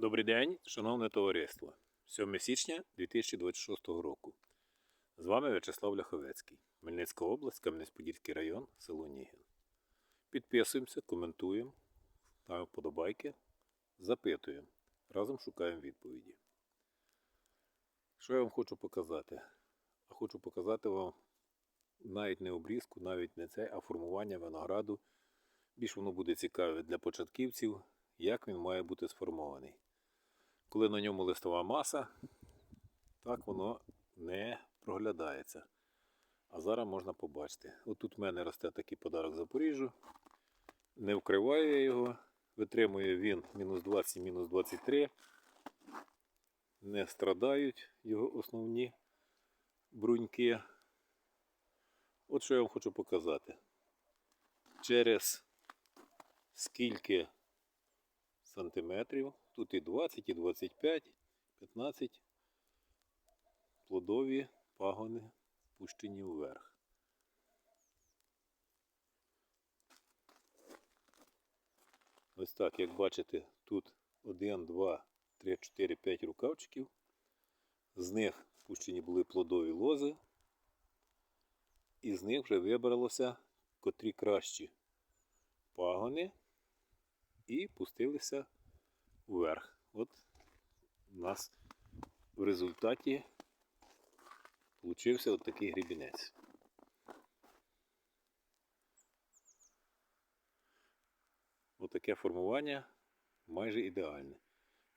Добрий день, шановне товариство. 7 січня 2026 року. З вами В'ячеслав Ляховецький, Хмельницька область, Кам'янець-Подільський район, село Нігін. Підписуємося, коментуємо, ставимо вподобайки, запитуємо. Разом шукаємо відповіді. Що я вам хочу показати? А хочу показати вам навіть не обрізку, навіть не це, а формування винограду. Більш воно буде цікаве для початківців, як він має бути сформований. Коли на ньому листова маса, так воно не проглядається. А зараз можна побачити. Отут в мене росте такий подарок Запоріжжю. Не вкриваю я його, витримує він мінус 20, мінус 23. Не страдають його основні бруньки. От що я вам хочу показати. Через скільки сантиметрів, тут і 20, і 25, 15 плодові пагони пущені вверх. Ось так, як бачите, тут 1, 2, 3, 4, 5 рукавчиків. З них пущені були плодові лози. І з них вже вибралося котрі кращі пагони і пустилися вверх. От у нас в результаті получився от такий грібінець. Отаке формування майже ідеальне.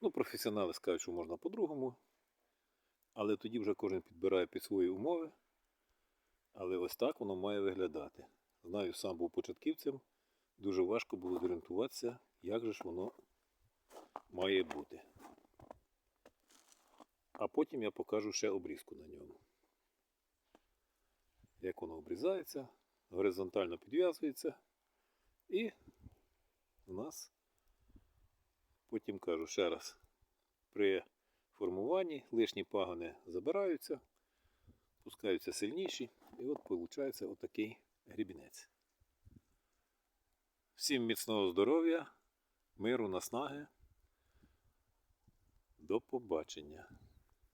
Ну, професіонали скажуть, що можна по-другому, але тоді вже кожен підбирає під свої умови. Але ось так воно має виглядати. Знаю, сам був початківцем, дуже важко було зорієнтуватися, як же ж воно має бути. А потім я покажу ще обрізку на ньому. Як воно обрізається, горизонтально підв'язується. І у нас, потім кажу ще раз, при формуванні лишні пагони забираються, пускаються сильніші, і от виходить отакий грібінець. Всім міцного здоров'я, миру, наснаги. До побачення.